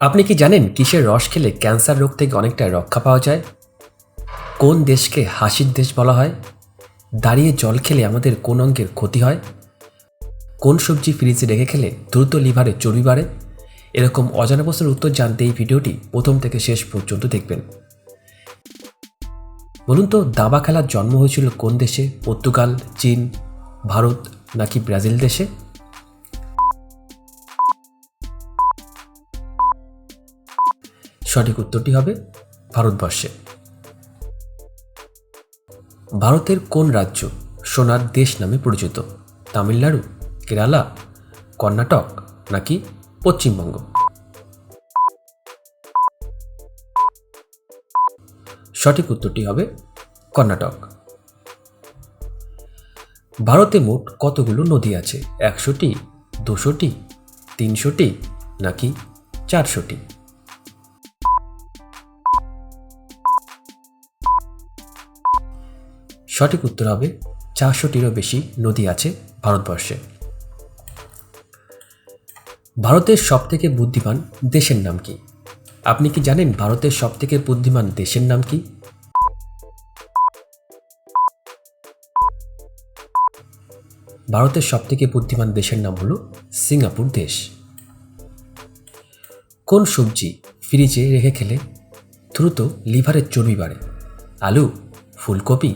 আপনি কি জানেন কিসের রস খেলে ক্যান্সার রোগ থেকে অনেকটা রক্ষা পাওয়া যায়? কোন দেশকে হাসির দেশ বলা হয়? দাঁড়িয়ে জল খেলে আমাদের কোন অঙ্গের ক্ষতি হয়? কোন সবজি ফ্রিজে রেখে খেলে দ্রুত লিভারে চর্বি বাড়ে? এরকম অজানা প্রশ্নের উত্তর জানতে এই ভিডিওটি প্রথম থেকে শেষ পর্যন্ত দেখবেন। বলুন তো, দাবা খেলার জন্ম হয়েছিল কোন দেশে? পর্তুগাল, চীন, ভারত নাকি ব্রাজিল দেশে? সঠিক উত্তরটি হবে ভারতবর্ষে। ভারতের কোন রাজ্য সোনার দেশ নামে পরিচিত? তামিলনাড়ু, কেরালা, কর্ণাটক নাকি পশ্চিমবঙ্গ? সঠিক উত্তরটি হবে কর্ণাটক। ভারতে মোট কতগুলো নদী আছে? একশোটি, দুশোটি, তিনশোটি নাকি চারশোটি? সঠিক উত্তর হবে, চারশোটিরও বেশি নদী আছে ভারতবর্ষে। ভারতের সবথেকে বুদ্ধিমান দেশের নাম কি? আপনি কি জানেন ভারতের সবথেকে বুদ্ধিমান দেশের নাম কি? ভারতের সবথেকে বুদ্ধিমান দেশের নাম হলো সিঙ্গাপুর দেশ। কোন সবজি ফ্রিজে রেখে খেলে দ্রুত লিভারের চর্বি বাড়ে? আলু, ফুলকপি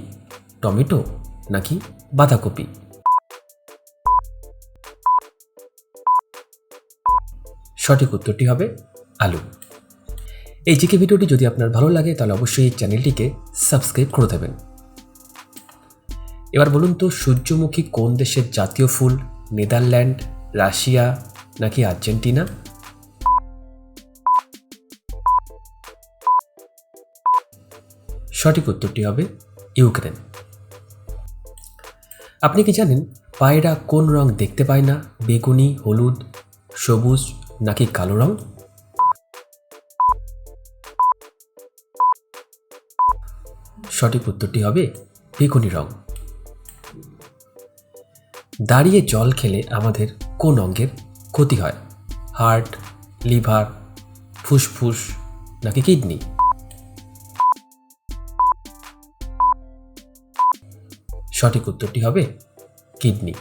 টমেটো নাকি বাঁধাকপি? সঠিক উত্তরটি হবে আলু। এই জিকে ভিডিওটি যদি আপনার ভালো লাগে, তাহলে অবশ্যই এই চ্যানেলটিকে সাবস্ক্রাইব করে দেবেন। এবার বলুন তো, সূর্যমুখী কোন দেশের জাতীয় ফুল? নেদারল্যান্ড, রাশিয়া নাকি আর্জেন্টিনা? সঠিক উত্তরটি হবে ইউক্রেন। আপনি কি জানেন পায়রা কোন রং দেখতে পায় না? বেগুনি, হলুদ, সবুজ নাকি কালো রং? সঠিক উত্তরটি হবে বেগুনি রং। দাঁড়িয়ে জল খেলে আমাদের কোন অঙ্গের ক্ষতি হয়? হার্ট, লিভার, ফুসফুস নাকি কিডনি? সঠিক উত্তরটি হবে কিডনি।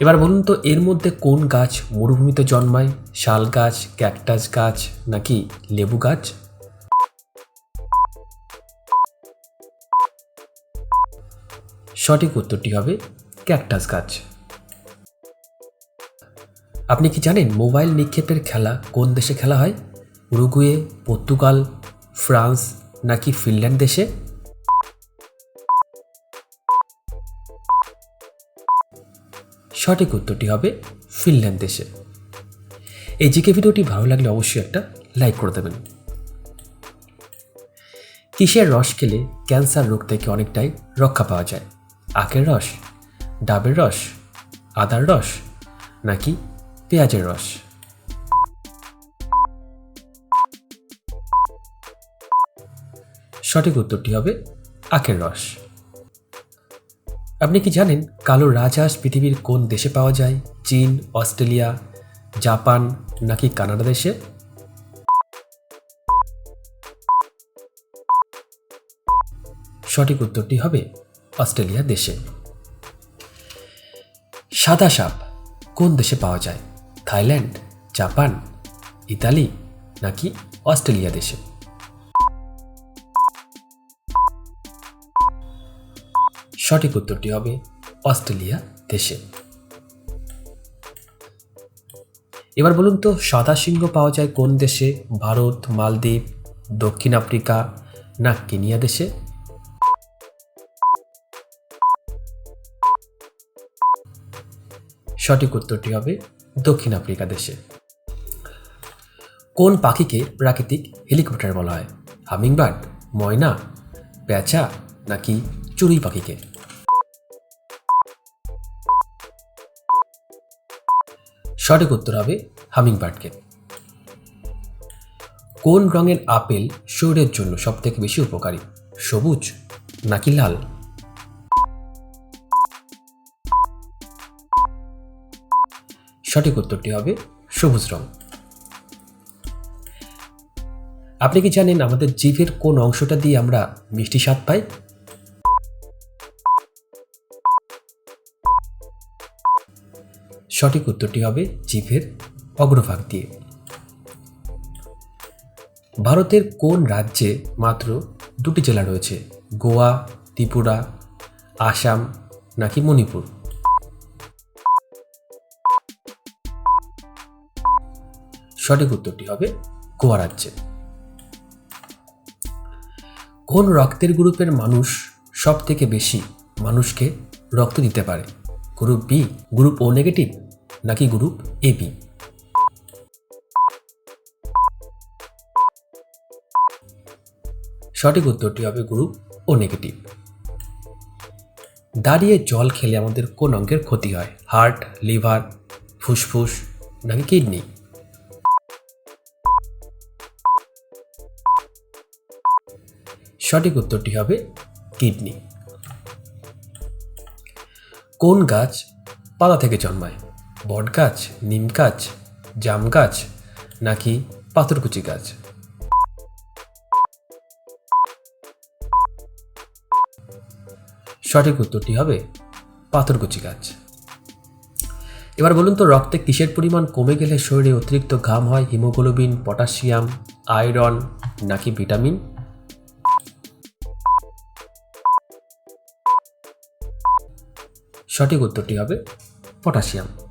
এবার বলুন তো, এর মধ্যে কোন গাছ মরুভূমিতে জন্মায়? শাল গাছ, ক্যাকটাস গাছ, নাকি লেবু গাছ? সঠিক উত্তরটি হবে ক্যাকটাস গাছ। আপনি কি জানেন মোবাইল নিক্ষেপের খেলা কোন দেশে খেলা হয়? উরুগুয়ে, পর্তুগাল, ফ্রান্স, নাকি ফিনল্যান্ড দেশে? সঠিক উত্তরটি হবে ফিনল্যান্ড দেশে। এই জিকে ভিডিওটি ভালো লাগলে অবশ্যই একটা লাইক করে দেবেন। কিসের রস খেলে ক্যান্সার রোগ থেকে অনেকটাই রক্ষা পাওয়া যায়? আখের রস, ডাবের রস, আদার রস নাকি পেঁয়াজের রস? সঠিক উত্তরটি হবে আখের রস। আপনি কি জানেন কালো রাজহাঁস পৃথিবীর কোন দেশে পাওয়া যায়? চীন, অস্ট্রেলিয়া, জাপান নাকি কানাডা দেশে? সঠিক উত্তরটি হবে অস্ট্রেলিয়া দেশে। সাদা সাপ কোন দেশে পাওয়া যায়? থাইল্যান্ড, জাপান, ইতালি নাকি অস্ট্রেলিয়া দেশে? সঠিক উত্তরটি হবে অস্ট্রেলিয়া দেশে। এবার বলুন তো, সাদা সিংহ পাওয়া যায় কোন দেশে? ভারত, মালদ্বীপ, দক্ষিণ আফ্রিকা না কেনিয়া দেশে? সঠিক উত্তরটি হবে দক্ষিণ আফ্রিকা দেশে। কোন পাখিকে প্রাকৃতিক হেলিকপ্টার বলা হয়? হামিংবার্ড, ময়না পেঁচা নাকি চড়ুই পাখিকে? সঠিক উত্তর হবে হামিংবার্ডকে। কোন রঙের আপেল শরীরের জন্য সবথেকে বেশি উপকারী? সবুজ নাকি লাল? সঠিক উত্তরটি হবে সবুজ রং। আপনি কি জানেন আমাদের জিভের কোন অংশটা দিয়ে আমরা মিষ্টি স্বাদ পাই? সঠিক উত্তরটি হবে জিভের অগ্রভাগ দিয়ে। ভারতের কোন রাজ্যে মাত্র দুটি জেলা রয়েছে? গোয়া, ত্রিপুরা, আসাম নাকি মণিপুর? সঠিক উত্তরটি হবে গোয়া রাজ্যে। কোন রক্তের গ্রুপের মানুষ সব থেকে বেশি মানুষকে রক্ত দিতে পারে? Group B, group O negative? নাকি গ্রুপ এ বি সঠিক উত্তরটি হবে গ্রুপ ও নেগেটিভ দাঁড়িয়ে জল খেলে আমাদের কোন অঙ্গের ক্ষতি হয়? হার্ট লিভার ফুসফুস নাকি কিডনি সঠিক উত্তরটি হবে কিডনি কোন গাছ পাতা থেকে জন্মায়? বট গাছ নিম গাছ জাম গাছ নাকি পাথরকুচি গাছ? সঠিক উত্তরটি হবে পাথরকুচি গাছ। এবার বলুন তো, রক্তে কিসের পরিমাণ কমে গেলে শরীরে অতিরিক্ত ঘাম হয়? হিমোগ্লোবিন, পটাশিয়াম, আয়রন নাকি ভিটামিন? সঠিক উত্তরটি হবে পটাশিয়াম।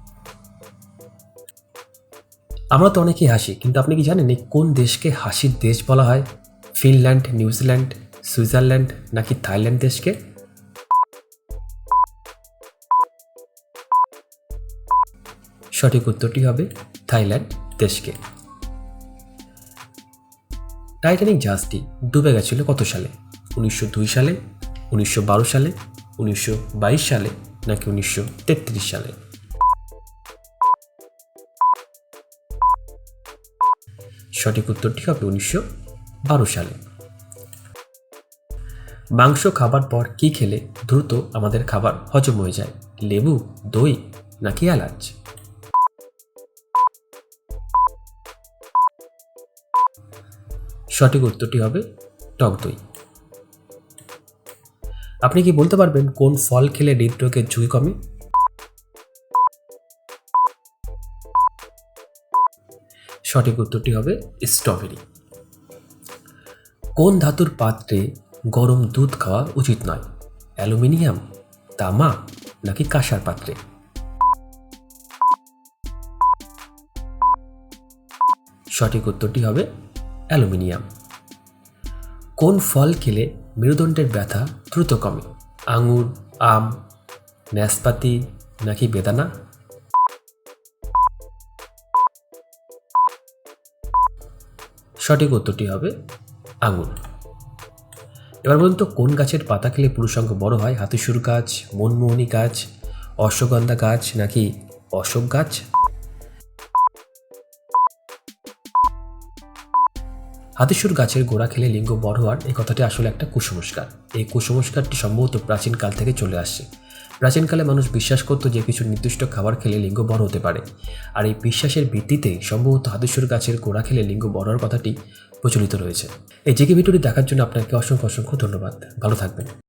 আমরা তো অনেকেই হাসি, কিন্তু আপনি কি জানেন এই কোন দেশকে হাসির দেশ বলা হয়? ফিনল্যান্ড, নিউজিল্যান্ড, সুইজারল্যান্ড নাকি থাইল্যান্ড দেশকে? সঠিক উত্তরটি হবে থাইল্যান্ড দেশকে। টাইটানিক জাহাজটি ডুবে গেছিল কত সালে? উনিশশো দুই সালে, উনিশশো বারো সালে, উনিশশো বাইশ সালে নাকি উনিশশো তেত্রিশ সালে? সঠিক উত্তরটি হবে উনিশশো বারো সালে। মাংস খাবার পর কি খেলে দ্রুত আমাদের খাবার হজম হয়ে যায়? লেবু, দই নাকি এলাচ? সঠিক উত্তরটি হবে টক দই। আপনি কি বলতে পারবেন কোন ফল খেলে হৃদরোগের ঝুঁকি কমে? সঠিক উত্তরটি হবে স্ট্রবেরি। কোন ধাতুর পাত্রে গরম দুধ খাওয়া উচিত নয়? অ্যালুমিনিয়াম, তামা, নাকি কাঁসার পাত্রে? সঠিক উত্তরটি হবে অ্যালুমিনিয়াম। কোন ফল খেলে মেরুদণ্ডের ব্যথা দ্রুত কমে? আঙুর, আম নাশপাতি নাকি বেদানা? সঠিক উত্তরটি হবে আঙুর এবার বলুন তো, কোন গাছের পাতা খেলে পুরুষাঙ্গ বড় হয়? হাতিসুর গাছ, মনমোহনী গাছ, অশ্বগন্ধা গাছ, নাকি অশোক গাছ? হাতিসুর গাছের গোড়া খেলে লিঙ্গ বড় হওয়ার এই কথাটি আসলে একটা কুসংস্কার। এই কুসংস্কারটি সম্ভবত প্রাচীনকাল থেকে চলে আসছে। প্রাচীনকালে মানুষ বিশ্বাস করত যে কিছু নির্দিষ্ট খাবার খেলে লিঙ্গ বড় হতে পারে। আর এই বিশ্বাসের ভিত্তিতে সম্ভবত হাদেশ্বর গাছের গোড়া খেলে লিঙ্গ বড় হওয়ার কথাটি প্রচলিত রয়েছে। এই জেকে ভিডিওটি দেখার জন্য আপনাকে অসংখ্য অসংখ্য ধন্যবাদ। ভালো থাকবেন।